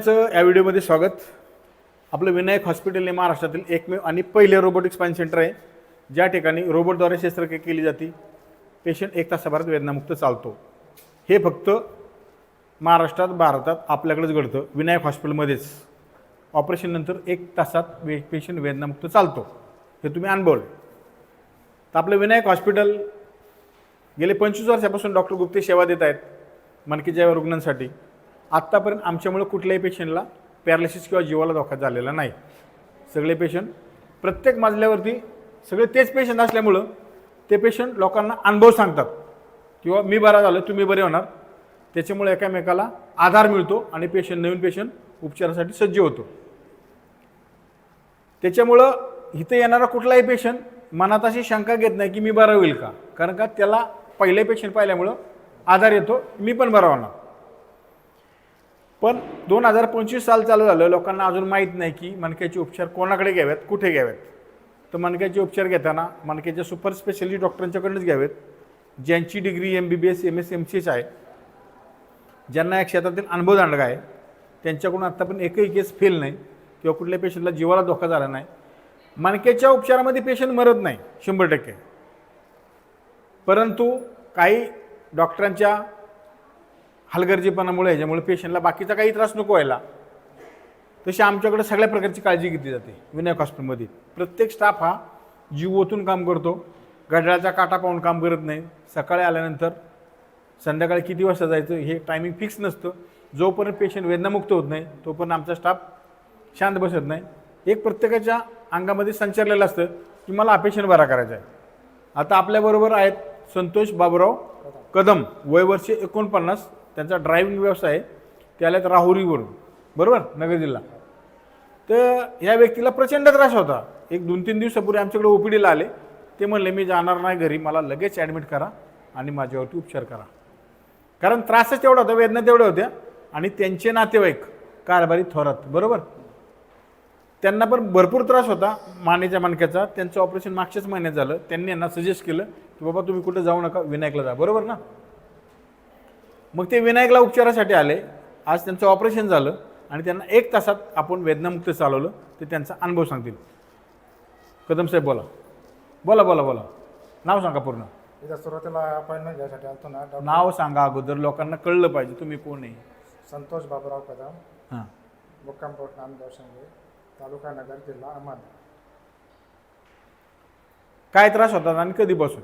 सगळ्यांचं या व्हिडिओमध्ये स्वागत. आपलं विनायक हॉस्पिटल हे महाराष्ट्रातील एकमेव आणि पहिले रोबोटिक स्पाईन सेंटर आहे. ज्या ठिकाणी रोबोटद्वारे शस्त्रक्रिया केली जाते पेशंट एक तासाभरात वेदनामुक्त चालतो. हे फक्त महाराष्ट्रात भारतात आपल्याकडेच घडतं. विनायक हॉस्पिटलमध्येच. ऑपरेशननंतर एक तासात वे पेशंट वेदनामुक्त चालतो. हे तुम्ही अनुभवलं. तर आपलं विनायक हॉस्पिटल गेले पंचवीस वर्षापासून डॉक्टर गुप्ते सेवा देत आहेत. मनकीच्या रुग्णांसाठी. आत्तापर्यंत आमच्यामुळे कुठल्याही पेशंटला पॅरालिसिस किंवा जीवाला धोका झालेला नाही. सगळे पेशंट प्रत्येक मजल्यावरती सगळे तेच पेशंट असल्यामुळं ते पेशंट लोकांना अनुभव सांगतात. किंवा मी बरा झालो तुम्ही बरे होणार. त्याच्यामुळे एकामेकाला आधार मिळतो आणि पेशंट नवीन पेशंट उपचारासाठी सज्ज होतो. त्याच्यामुळं इथं येणारा कुठलाही पेशंट मनात अशी शंका घेत नाही की मी बरा होईल का? कारण का त्याला पहिले पेशंट पाहिल्यामुळं आधार येतो मी पण बरा होणार. पण दोन हजार पंचवीस साल चालू झालं. लोकांना अजून माहीत नाही की मणक्याचे उपचार कोणाकडे घ्यावेत कुठे घ्यावेत. तर मणक्याचे उपचार घेताना मणक्याच्या सुपर स्पेशलिस्ट डॉक्टरांच्याकडूनच घ्यावेत ज्यांची degree M B B S M S M सीच आहे ज्यांना या क्षेत्रातील अनुभव दांडगा आहे त्यांच्याकडून आत्तापर्यंत एकही केस फेल नाही किंवा कुठल्या पेशंटला जीवाला धोका झाला नाही. मणक्याच्या उपचारामध्ये पेशंट मरत नाही शंभर टक्के. परंतु काही डॉक्टरांच्या हलगर्जीपणामुळे ह्याच्यामुळे पेशंटला बाकीचा काही त्रास नको व्हायला. तशी आमच्याकडे सगळ्या प्रकारची काळजी घेतली जाते विनायक हॉस्पिटलमध्ये. प्रत्येक स्टाफ हा जीव ओतून काम करतो. गडळाचा काटा पाहून काम करत नाही. सकाळी आल्यानंतर संध्याकाळी किती वाजता जायचं हे टायमिंग फिक्स नसतं. जोपर्यंत पेशंट वेदनामुक्त होत नाही तोपर्यंत आमचा स्टाफ शांत बसत नाही. एक प्रत्येकाच्या अंगामध्ये संचारलेलं असतं की मला अपेशन बरा करायचा आहे. आता आपल्याबरोबर आहेत संतोष बाबुराव कदम वय वर्षे एकोणपन्नास त्यांचा ड्रायव्हिंग व्यवसाय आहे. ते आल्यात राहुरीवरून. बरोबर? नगर जिल्हा. तर ह्या व्यक्तीला प्रचंड त्रास होता. एक दोन तीन दिवसापूर्वी आमच्याकडे ओ पी डीला आले. ते म्हणले मी जाणार नाही घरी. मला लगेच ॲडमिट करा आणि माझ्यावरती उपचार करा. कारण त्रासच तेवढा होता वेदना तेवढ्या होत्या. आणि त्यांचे नातेवाईक कारभारी थोरात. बरोबर? त्यांना पण भरपूर त्रास होता. मानेच्या मणक्याचा. त्यांचं ऑपरेशन मागच्याच महिन्यात झालं. त्यांनी यांना सजेस्ट केलं की बाबा तुम्ही कुठं जाऊ नका. विनायकला जा. बरोबर ना? मग ते विनायकला उपचारासाठी आले. आज त्यांचं ऑपरेशन झालं आणि त्यांना एक तासात आपण वेदनामुक्त चालवलं. ते त्यांचा अनुभव सांगतील. कदम साहेब बोला. बोला बोला बोला. नाव सांगा पूर्ण. इथं सुरुवातीला अपॉइंटमेंट घ्यायसाठी आलतो ना डॉक्टर नाव सांगा अगोदर. लोकांना कळलं पाहिजे तुम्ही कोण आहे. संतोष बाबुराव कदम. हां. मुक्काम पोस्ट नामदेव संघे तालुका नगर जिल्हा अहमद काय त्रास होतात आणि कधीपासून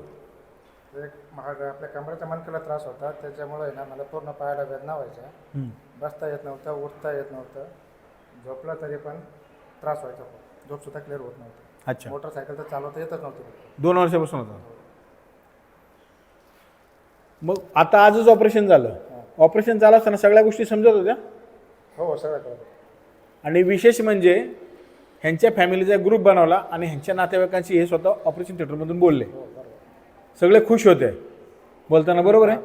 एक महाग आपल्या कमरेच्या मनकेला त्रास होता. त्याच्यामुळे ना मला पूर्ण पायाला वेदना व्हायच्या. हं. बसता येत नव्हतं उठता येत नव्हतं. झोपलं तरी पण त्रास व्हायचा खूप. झोपसुद्धा क्लिअर होत नव्हतं. अच्छा. मोटरसायकल तर चालवता येतच नव्हती. दोन वर्षापासून होता. मग आता आजच ऑपरेशन झालं. ऑपरेशन झालं असताना सगळ्या गोष्टी समजत होत्या? हो सगळं कळतं आणि विशेष म्हणजे ह्यांच्या फॅमिलीचा ग्रुप बनवला आणि ह्यांच्या नातेवाईकांशी हे स्वतः ऑपरेशन थिएटरमधून बोलले. हो. सगळे खुश होते. बोलताना बरोबर आहे?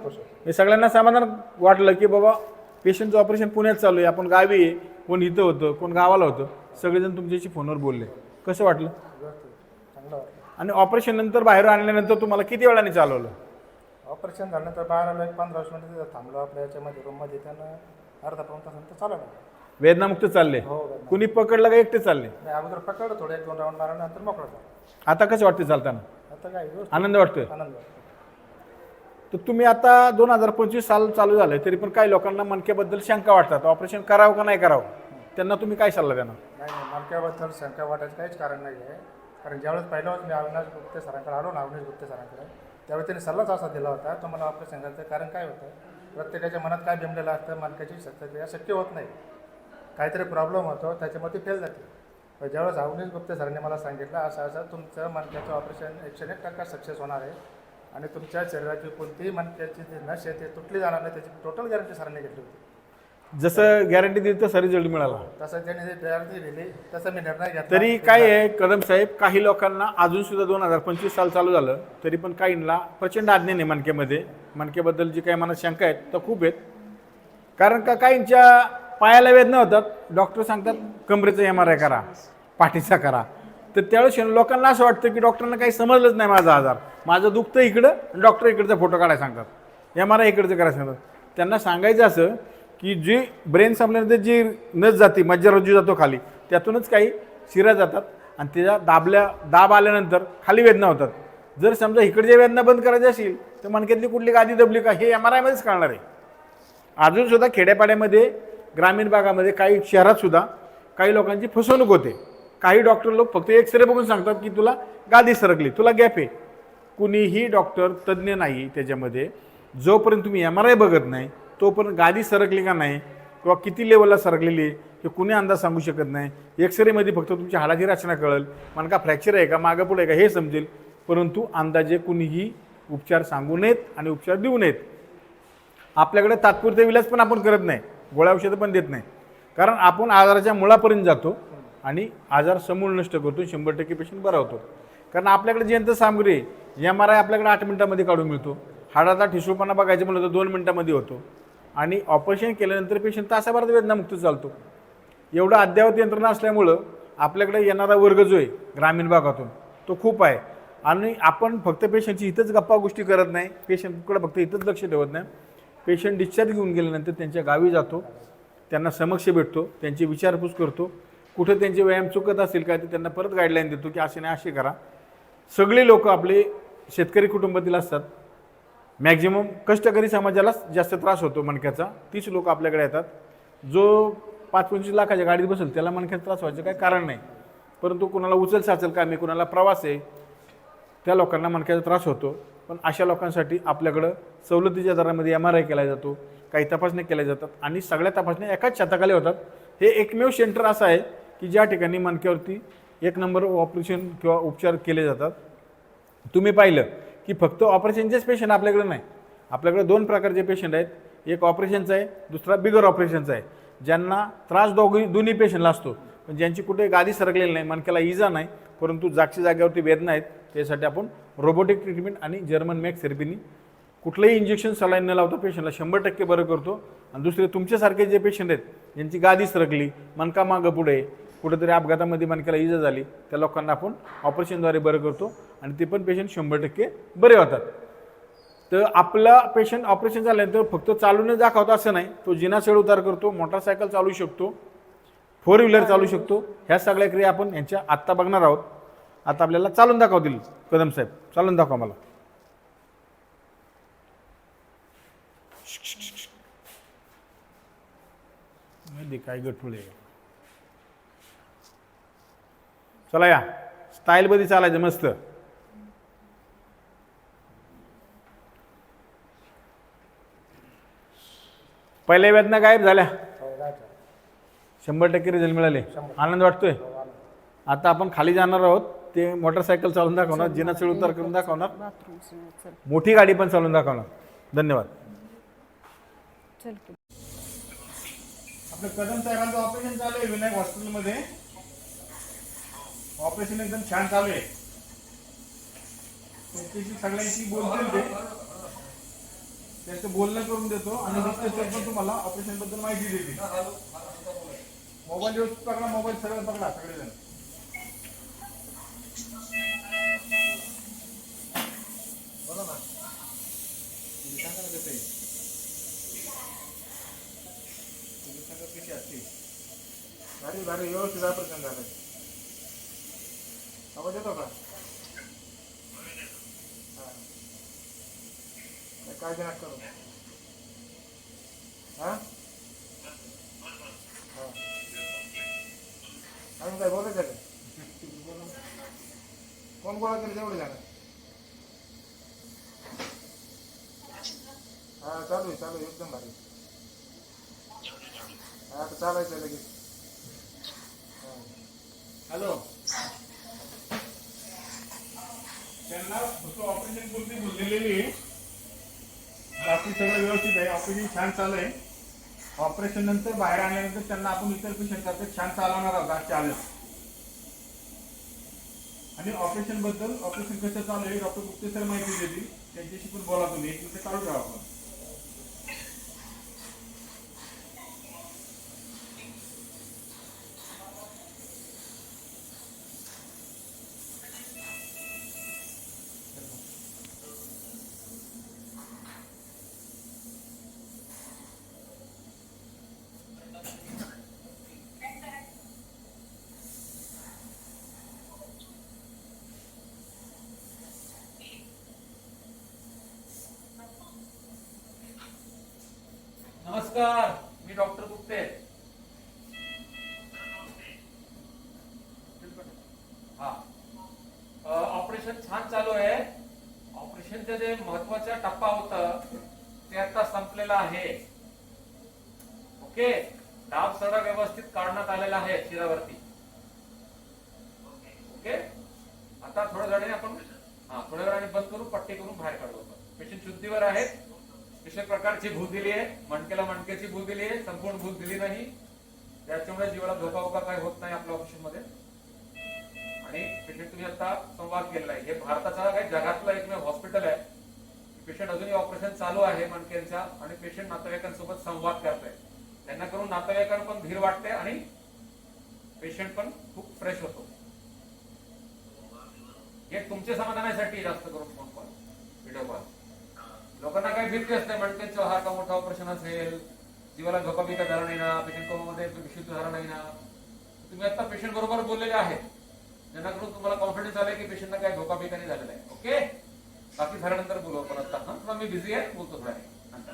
हे सगळ्यांना समाधान वाटलं की बाबा पेशंटचं ऑपरेशन पुण्यात चालू आहे आपण गावी आहे कोण इथं होतं कोण गावाला होतं सगळेजण तुमच्याशी फोनवर बोलले. कसं वाटलं? आणि ऑपरेशन नंतर बाहेर आणल्यानंतर तुम्हाला किती वेळाने चालवलं? ऑपरेशन झाल्यानंतर बाहेर आलो एक पंधरा मिनिटं थांबलो आपल्या याच्यामध्ये रूममध्ये त्यानं अर्धा पाऊन तासानंतर चालवलं. वेदनामुक्त चालले. हो. कुणी पकडलं का एकटे चालले? नाही अगोदर पकडलं थोडं एक दोन राऊंड मारल्यानंतर मोकळं झालं. आता कसं वाटते चालताना? आता काय व्यवस्थित आनंद वाटतोय. आनंद वाटतो तर तुम्ही आता दोन हजार पंचवीस साल चालू झालं तरी पण काही लोकांना मणक्याबद्दल शंका वाटतात. ऑपरेशन करावं का नाही करावं? त्यांना तुम्ही काय सल्ला देणार? नाही नाही मणक्याबद्दल शंका वाटायचं काहीच कारण नाही आहे. कारण ज्यावेळेस पहिल्याच मी अविनाश गुप्ते सरांकडे आलो ना अविनाश गुप्ते सरांकडे त्यावेळी त्यांनी सल्लाच असा दिला होता तो मला ऑपरेशन करायचं कारण काय होतं? प्रत्येकाच्या मनात काय बिंबलेलं असतं मणक्याची शस्त्रक्रिया शक्य होत नाही. काहीतरी प्रॉब्लेम होतो त्याच्यामध्ये फेल जाते. ज्यावेळेस अविनाश गुप्ते सरांनी मला सांगितलं असं असं तुमचं मणक्याचं ऑपरेशन एकशे एक टक्का सक्सेस होणार आहे आणि तुमच्या शरीराची कोणतीही मणक्याची जी नस आहे ती तुटली जाणार नाही त्याची टोटल गॅरंटी सरांनी घेतली होती. जसं गॅरंटी दिली तसं रिझल्ट मिळाला. तसं त्यांनी जे गॅरंटी दिली तसा मी निर्णय घेतला. तरी काय आहे कदम साहेब काही लोकांना अजून सुद्धा दोन हजार पंचवीस साल चालू झालं तरी पण काहींना प्रचंड आज्ञा आहे मणक्यामध्ये मणक्याबद्दल जी काही मनात शंका आहेत तर खूप आहेत. कारण का काहींच्या पायाला वेदना होतात. डॉक्टर सांगतात कमरेचा एम आर आय करा. पाठीचा करा. तर त्यावेळेस लोकांना असं वाटतं की डॉक्टरांना काही समजलंच नाही माझा आजार. माझं दुखतं इकडं डॉक्टर इकडचा फोटो काढायला सांगतात. एम आर आय इकडचं करायला सांगतात. त्यांना सांगायचं असं की जी ब्रेन संपल्यानंतर जी नस जाते मज्जारज्जू जातो खाली त्यातूनच काही शिरा जातात आणि त्याच्या दाबल्या दाब आल्यानंतर खाली वेदना होतात. जर समजा इकडच्या वेदना बंद करायची असेल तर मणक्यातली कुठली गादी दबली का? हे एम आर आयमध्येच कळणार आहे. अजूनसुद्धा खेड्यापाड्यामध्ये ग्रामीण भागामध्ये काही शहरातसुद्धा काही लोकांची फसवणूक होते. काही डॉक्टर लोक फक्त एक्सरे बघून सांगतात की तुला गादी सरकली तुला गॅप आहे. कुणीही डॉक्टर तज्ज्ञ नाही त्याच्यामध्ये. जोपर्यंत तुम्ही एम आर आय बघत नाही तोपर्यंत गादी सरकली का नाही? किंवा किती लेवलला सरकलेली आहे हे कुणी अंदाज सांगू शकत नाही. एक्सरेमध्ये फक्त तुमची हाडाची रचना कळेल. मणका फ्रॅक्चर आहे का मागं पुढे आहे का हे समजेल. परंतु अंदाजे कुणीही उपचार सांगू नयेत आणि उपचार देऊ नयेत. आपल्याकडे तात्पुरते विलास पण आपण करत नाही. गोळ्या औषधं पण देत नाही. कारण आपण आजाराच्या मुळापर्यंत जातो. आणि आजार समूळ नष्ट करतो शंभर टक्के पेशंट बरा होतो. कारण आपल्याकडे जी यंत्रसामग्री एम आर आय आपल्याकडे आठ मिनिटामध्ये काढून मिळतो. हाडाचा ठिसूळपणा बघायचं म्हणलं तर दोन मिनिटामध्ये होतो. आणि ऑपरेशन केल्यानंतर पेशंट तासाभरात वेदनामुक्त चालतो. एवढं अद्ययावत यंत्रणा असल्यामुळं आपल्याकडे येणारा वर्ग जो आहे ग्रामीण भागातून तो खूप आहे. आणि आपण फक्त पेशंटची इथंच गप्पा गोष्टी करत नाही. पेशंटकडे फक्त इथंच लक्ष ठेवत नाही. पेशंट डिस्चार्ज घेऊन गेल्यानंतर त्यांच्या गावी जातो. त्यांना समक्ष भेटतो. त्यांची विचारपूस करतो. कुठं त्यांचे व्यायाम चुकत असेल का ते त्यांना परत गाईडलाईन देतो की असे नाही असे करा. सगळे लोक आपले शेतकरी कुटुंबातील असतात. मॅक्झिमम कष्टकरी समाजालाच जास्त त्रास होतो मणक्याचा. तीच लोक आपल्याकडे येतात. जो पाच पंचवीस लाखाच्या गाडीत बसेल त्याला मणक्याचा त्रास व्हायचं काही कारण नाही. परंतु कुणाला उचल साचल कामे कुणाला प्रवास आहे त्या लोकांना मणक्याचा त्रास होतो. पण अशा लोकांसाठी आपल्याकडं सवलतीच्या दरामध्ये एम आर आय केला जातो काही तपासण्या केल्या जातात आणि सगळ्या तपासण्या एकाच छताखाली होतात. हे एकमेव सेंटर असं आहे की ज्या ठिकाणी मणक्यावरती एक नंबर ऑपरेशन किंवा उपचार केले जातात तुम्ही पाहिलं की फक्त ऑपरेशनचेच पेशंट आपल्याकडे नाही. आपल्याकडे दोन प्रकारचे पेशंट आहेत. एक ऑपरेशनचा आहे दुसरा बिगर ऑपरेशनचा आहे. ज्यांना त्रास दोघी दोन्ही पेशंटला असतो. पण ज्यांची कुठे गादी सरकलेली नाही मणक्याला इजा नाही परंतु जागच्या जागेवरती वेदना आहेत त्यासाठी आपण रोबोटिक ट्रीटमेंट आणि जर्मन मॅक्स थेरपीनी कुठलंही इंजेक्शन सलाईन न लावता पेशंटला शंभर टक्के बरं करतो. आणि दुसरे तुमच्यासारखे जे पेशंट आहेत ज्यांची गादी सरकली मणका मागं पुढे कुठेतरी अपघातामध्ये मणक्याला इजा झाली त्या लोकांना आपण ऑपरेशनद्वारे बरं करतो आणि ते पण पेशंट शंभर टक्के बरे होतात. तर आपला पेशंट ऑपरेशन झाल्यानंतर फक्त चालूनच दाखवतो असं नाही. तो जिना चढ उतार करतो मोटरसायकल चालू शकतो फोर व्हीलर चालू शकतो. ह्या सगळ्या क्रिया आपण यांच्या आत्ता बघणार आहोत. आता आपल्याला चालून दाखवतील कदम साहेब. चालून दाखवा मला. माहिती काय गठुळे चला या. स्टाईलमध्ये चालायचं मस्त. पहिल्या वेदना गायब झाल्या. शंभर टक्के रिझल्ट मिळाले. आनंद वाटतोय. हो. आता आपण खाली जाणार आहोत. ते मोटरसायकल चालून दाखवणार जिना चढ उतार करून दाखवणार. मोठी गाडी पण चालून दाखवणार. धन्यवाद. आपलं कदम साहेबांचं ऑपरेशन चालू आहे विनायक हॉस्पिटलमध्ये ऑपरेशन एकदम छान चालू आहे. त्यांच्याशी सगळ्यांशी बोलतील ते त्याचं बोलणं करून देतो आणि दुसरे पण तुम्हाला ऑपरेशनबद्दल माहिती देतील. मोबाईल व्यवस्थित पकडा मोबाईल सगळं पकडा सगळेजण. बोला ना. सांगा ना कसं आहे? कशी असते? भारी भारी व्यवस्थित ऑपरेशन झालं आवाज येतो का? हा. काय काळजी करू? हा? हा. अजून काय बोलायचं का कोण गोळा केलं तेवढे झालं? हा चालू आहे चालू आहे एकदम भारी. हा आता चालायचं आहे लगेच. हॅलो. त्यांना फक्त ऑपरेशन पुरती बोललेली आहे बाकी सगळं व्यवस्थित आहे. ऑपरेशन छान चालू आहे. ऑपरेशन नंतर बाहेर आल्यानंतर त्यांना आपण इतर पेशंट छान चालवणार आहोत आज आलं आणि ऑपरेशनबद्दल ऑपरेशन कसं चालू आहे डॉक्टर गुप्ते सर माहिती देतील. त्यांच्याशी पण बोला तुम्ही एक मिनिट चालू ठेवा आपण. नमस्कार मी डॉक्टर गुप्ते. हा. ऑपरेशन छान चालू आहे. ऑपरेशनचा जे महत्त्वाचा टप्पा होता ते आता संपलेला आहे. ओके? दाब सगळा व्यवस्थित काढण्यात आलेला आहे शिरावरती. ओके? आता थोड्या वेळाने आपण हा थोड्या वेळाने बंद करू पट्टी करून बाहेर काढू पेशंट शुद्धीवर आहेत. विशेष प्रकारची भूत दिली आहे. मणकेला मणकेची भूल दिली आहे. संपूर्ण भूत दिली नाही. त्याच्यामुळे जीवाला धोका वोका काही होत नाही आपल्या ऑपरेशनमध्ये. आणि पेशंट तुम्ही आता संवाद केलेला आहे. हे भारताचा काही जगातलं एकमेव हॉस्पिटल आहे. पेशंट अजूनही ऑपरेशन चालू आहे मणक्यांचा. आणि पेशंट नातेवाईकांसोबत संवाद करतोय त्यांना करून नातेवाईकांना पण धीर वाटते आणि पेशंट पण खूप फ्रेश होतो. हे तुमच्या समाधानासाठी जास्त करून फोन कॉल व्हिडिओ कॉल लोकांना काही भीती असते मणक्यांचं हा का मोठा ऑपरेशन असेल जीवाला धोका बिका झाला नाही ना पेशंट कोमामध्ये विशुद्ध झाला नाही ना. तुम्ही आता पेशंट बरोबर बोललेले आहेत. जेणेकरून तुम्हाला कॉन्फिडन्स आलाय की पेशंटला काही धोका बिका नाही झालेला आहे. ओके बाकी झाल्यानंतर बोलू आपण आता हा? थोडा मी बिझी आहे बोलतो. नंतर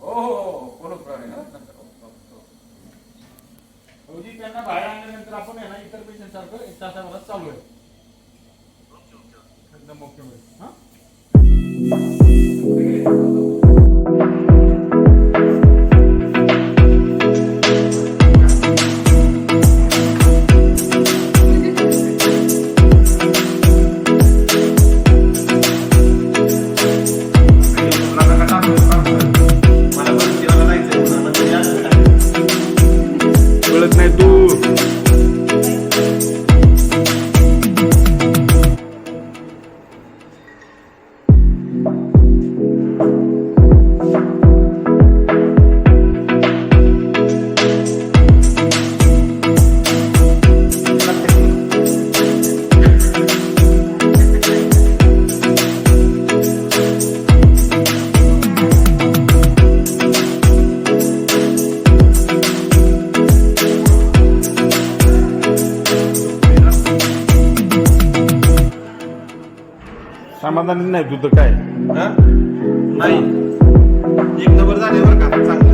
हो हो हो हो बोलू हा, नंतर. हो, हो. भाऊजी त्यांना बाहेर आणल्यानंतर आपण आहे ना इतर पेशंट सारखं एक तासाभरात चालू आहे. एकदम ओके होईल हा? समाधानी नाही तू तर काय? हा? नाही. एक नंबर झाल्यावर का? चांगलं.